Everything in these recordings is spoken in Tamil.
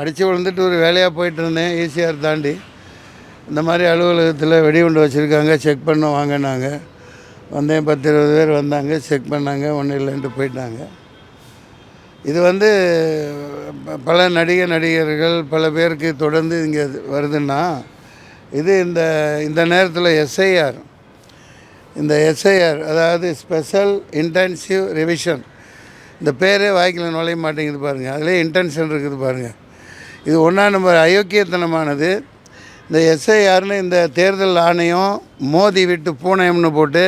அடித்து விழுந்துட்டு ஒரு வேலையாக போயிட்டு இருந்தேன் ஈஸியாக தாண்டி. இந்த மாதிரி அலுவலகத்தில் வெடிகுண்டு வச்சுருக்காங்க செக் பண்ண வாங்கினாங்க. வந்தேன் பத்து இருபது பேர் வந்தாங்க செக் பண்ணாங்க ஒன்றும் இல்லைன்ட்டு போயிட்டாங்க. இது வந்து பல நடிகை நடிகர்கள் பல பேருக்கு தொடர்ந்து இங்கே வருதுன்னா இது இந்த இந்த நேரத்தில் எஸ்ஐஆர் இந்த எஸ்ஐஆர் அதாவது ஸ்பெஷல் இன்டென்சிவ் ரிவிஷன். இந்த பேரே வாய்க்கில் நுழைய மாட்டேங்குது பாருங்கள் அதிலே இன்டென்ஷன் இருக்குது பாருங்கள் இது ஒன்றா நம்பர் அயோக்கியத்தனமானது. இந்த எஸ்ஐஆர்னு இந்த தேர்தல் ஆணையம் மோதி விட்டு பூனையம்னு போட்டு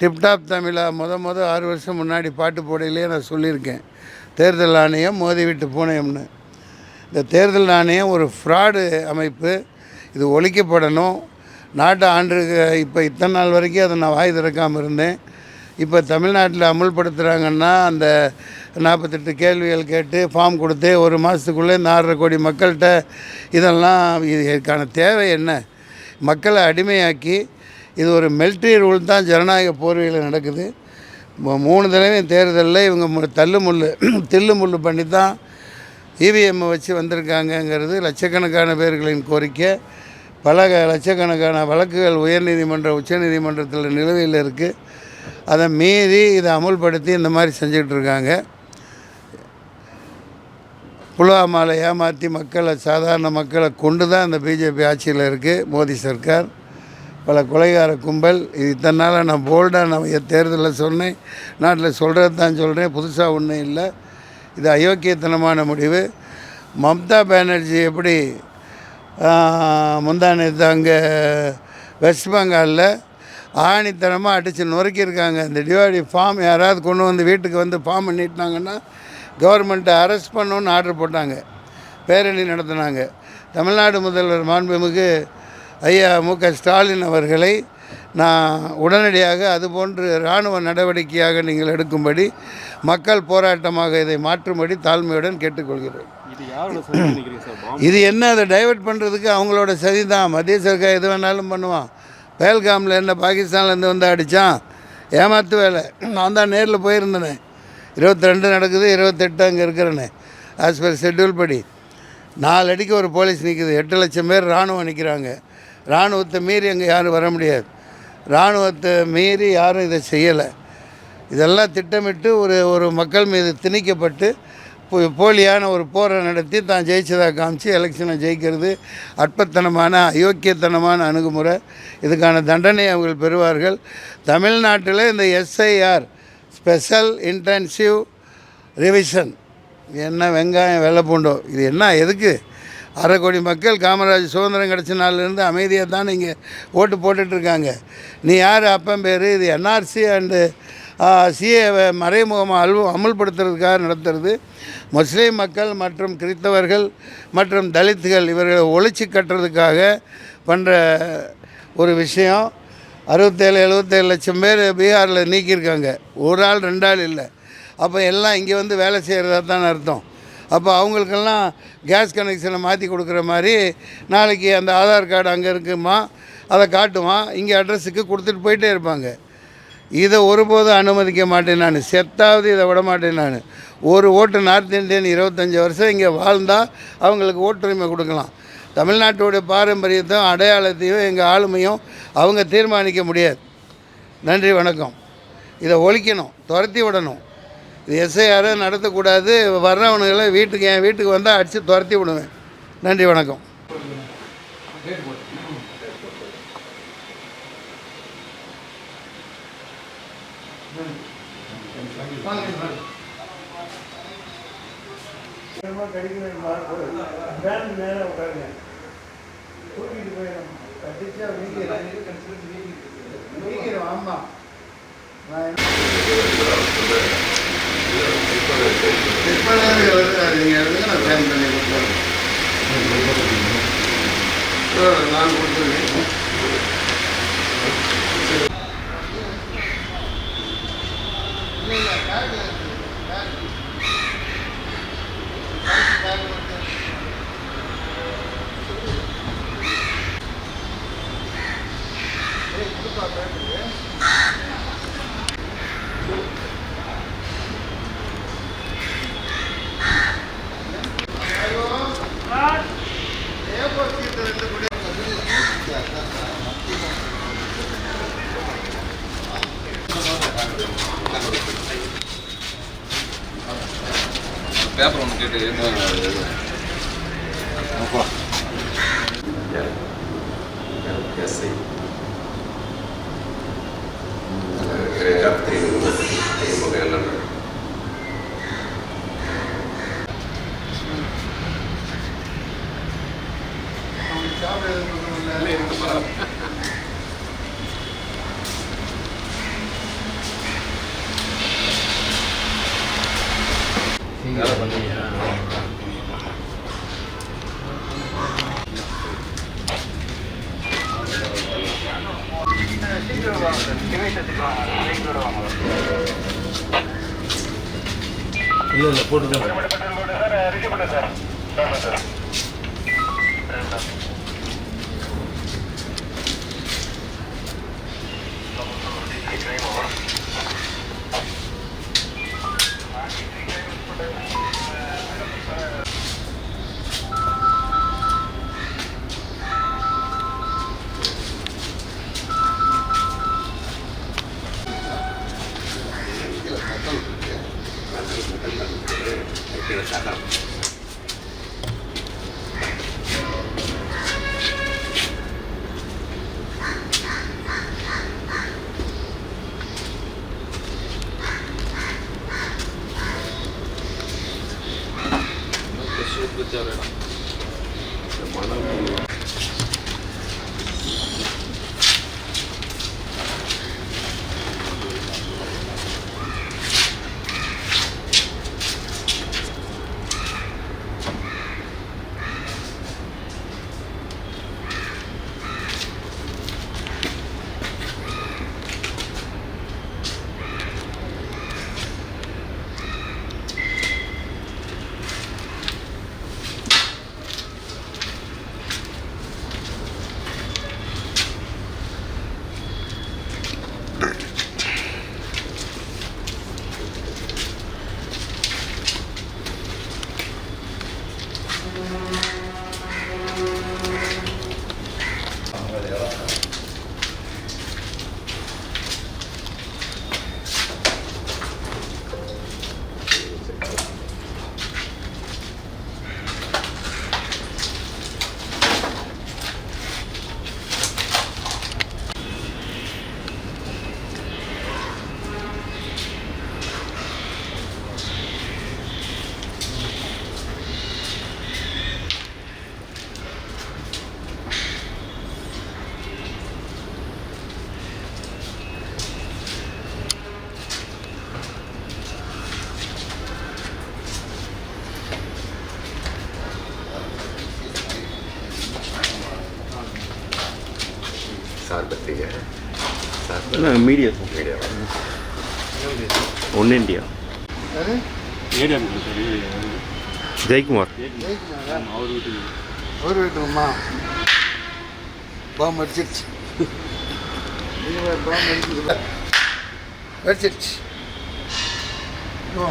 டிப்டாப் தமிழாக முத முத ஆறு வருஷம் முன்னாடி பாட்டு போடையிலே நான் சொல்லியிருக்கேன். தேர்தல் ஆணையம் மோதி விட்டு பூனையம்னு. இந்த தேர்தல் ஆணையம் ஒரு ஃப்ராடு அமைப்பு. இது ஒழிக்கப்படணும். நாட்டை ஆண்டு இப்போ இத்தனை நாள் வரைக்கும் அதை நான் வாய் திறக்காமல் இருந்தேன். இப்போ தமிழ்நாட்டில் அமுல்படுத்துகிறாங்கன்னா அந்த நாற்பத்தெட்டு கேள்விகள் கேட்டு ஃபார்ம் கொடுத்து ஒரு மாதத்துக்குள்ளே இந்த ஆறரை கோடி மக்கள்கிட்ட இதெல்லாம் இதுக்கான தேவை என்ன? மக்களை அடிமையாக்கி இது ஒரு மிலிட்ரி ரூல் தான் ஜனநாயக போர்வையில் நடக்குது. மூணு தடவையும் தேர்தலில் இவங்க மு- தள்ளு முள்ளு தில்லு முள்ளு பண்ணி தான் இவிஎம்மை வச்சு வந்திருக்காங்கங்கிறது லட்சக்கணக்கான பேர்களின் கோரிக்கை. பல லட்சக்கணக்கான வழக்குகள் உயர்நீதிமன்ற உச்சநீதிமன்றத்தில் நிலுவையில் இருக்குது அதை மீறி இதை அமுல்படுத்தி இந்த மாதிரி செஞ்சுக்கிட்டு இருக்காங்க. புல்வாமாவில் ஏமாற்றி மக்களை சாதாரண மக்களை கொண்டு தான் இந்த பிஜேபி ஆட்சியில் இருக்குது மோடி சர்க்கார் பல கொலைகார கும்பல். இது இத்தனை நாளாக நான் போல்டாக நான் தேர்தலில் சொன்னேன். நாட்டில் சொல்கிறது தான் சொல்கிறேன் புதுசாக ஒன்றும் இல்லை. இது அயோக்கியத்தனமான முடிவு. மம்தா பானர்ஜி எப்படி முந்தானத்து அங்கே வெஸ்ட் பெங்காலில் ஆணித்தனமாக அடித்து நொறுக்கியிருக்காங்க. இந்த டிவாடி ஃபார்ம் யாராவது கொண்டு வந்து வீட்டுக்கு வந்து ஃபார்ம் பண்ணிட்டாங்கன்னா கவர்மெண்ட்டை அரெஸ்ட் பண்ணணுன்னு ஆர்டர் போட்டாங்க. பேரணி நடத்தினாங்க. தமிழ்நாடு முதல்வர் மாண்புமிகு ஐயா மு க ஸ்டாலின் அவர்களை நான் உடனடியாக அதுபோன்று இராணுவ நடவடிக்கையாக நீங்கள் எடுக்கும்படி மக்கள் போராட்டமாக இதை மாற்றும்படி தாழ்மையுடன் கேட்டுக்கொள்கிறேன். இது என்ன அதை டைவர்ட் பண்ணுறதுக்கு அவங்களோட சதி தான். மத்திய சர்க்கார் எது வேணாலும் பண்ணுவான். பேல்காமில் என்ன பாகிஸ்தான்லேருந்து வந்து அடித்தான் ஏமாத்து வேலை. நான் தான் நேரில் போயிருந்தேனே. இருபத்தி ரெண்டு நடக்குது இருபத்தெட்டு அங்கே இருக்கிறேன்னு. ஆஸ் பர் ஷெட்யூல் படி. நாலு அடிக்கு ஒரு போலீஸ் நிற்குது எட்டு லட்சம் பேர் இராணுவம் நிற்கிறாங்க இராணுவத்தை மீறி அங்கே யாரும் வர முடியாது. இராணுவத்தை மீறி யாரும் இதை செய்யலை. இதெல்லாம் திட்டமிட்டு ஒரு ஒரு மக்கள் மீது திணிக்கப்பட்டு போ- போலியான ஒரு போரை நடத்தி தான் ஜெயிச்சதாக காமிச்சு எலெக்ஷனை ஜெயிக்கிறது. அற்பத்தனமான அயோக்கியத்தனமான அணுகுமுறை. இதுக்கான தண்டனை அவர்கள் பெறுவார்கள். தமிழ்நாட்டில் இந்த எஸ்ஐஆர் ஸ்பெஷல் இன்டென்சிவ் ரிவிஷன். என்ன வெங்காயம் வெள்ளை பூண்டோ இது என்ன எதுக்கு? அரை கோடி மக்கள் காமராஜ் சுதந்திரம் கிடச்ச நாள்லேருந்து அமைதியாக தான் இங்கே ஓட்டு போட்டுட்ருக்காங்க நீ யார்? அப்பன் பேர். இது என்ஆர்சி அண்டு சிஏ மறைமுகமாக அல் அமுல்படுத்துறதுக்காக நடத்துறது. முஸ்லீம் மக்கள் மற்றும் கிறிஸ்தவர்கள் மற்றும் தலித்துகள் இவர்களை ஒழிச்சு கட்டுறதுக்காக பண்ணுற ஒரு விஷயம். அறுபத்தேழு எழுபத்தேழு லட்சம் பேர் பீகாரில் நீக்கியிருக்காங்க. ஒரு ஆள் ரெண்டு ஆள் இல்லை. அப்போ எல்லாம் இங்கே வந்து வேலை செய்கிறதா தான் அர்த்தம். அப்போ அவங்களுக்கெல்லாம் கேஸ் கனெக்ஷனை மாற்றி கொடுக்குற மாதிரி நாளைக்கு அந்த ஆதார் கார்டு அங்கே இருக்குமா அதை காட்டுவான் இங்கே அட்ரஸுக்கு கொடுத்துட்டு போயிட்டே இருப்பாங்க. இதை ஒருபோதும் அனுமதிக்க மாட்டேன் நான். செத்தாவது இதை விட மாட்டேன் நான். ஒரு ஓட்டு நார்த் இந்தியன் இருபத்தஞ்சி வருஷம் இங்கே வாழ்ந்தால் அவங்களுக்கு ஓட்டுரிமை கொடுக்கலாம். தமிழ்நாட்டுடைய பாரம்பரியத்தையும் அடையாளத்தையும் எங்கள் ஆளுமையும் அவங்க தீர்மானிக்க முடியாது. நன்றி வணக்கம். இதை ஒழிக்கணும் துரத்தி விடணும். இது எஸ்ஐஆரை நடத்தக்கூடாது. வர்றவனுங்களை வீட்டுக்கு என் வீட்டுக்கு வந்தால் அடித்து துரத்தி விடுவேன். நன்றி வணக்கம். ஆமாம் எப்போதாவது வருகிறாரு நீங்கள் எழுதுங்க நான் ஃபேன் பண்ணி கொடுத்துறேன் நான் கொடுத்துருக்கேன். இல்லை பேப்பர் ஒன்று கேட்டு வேலை பண்ணுவீங்க இல்லை இல்லை போட்டுதான் sir media media one India சரி ஜெயக்குமார். அவர் வீட்டுக்கு. ஒரு வீட்டுமா பாம்பு அடிச்சிருச்சு. பாம்பு அடிச்சிருச்சு. ஓ.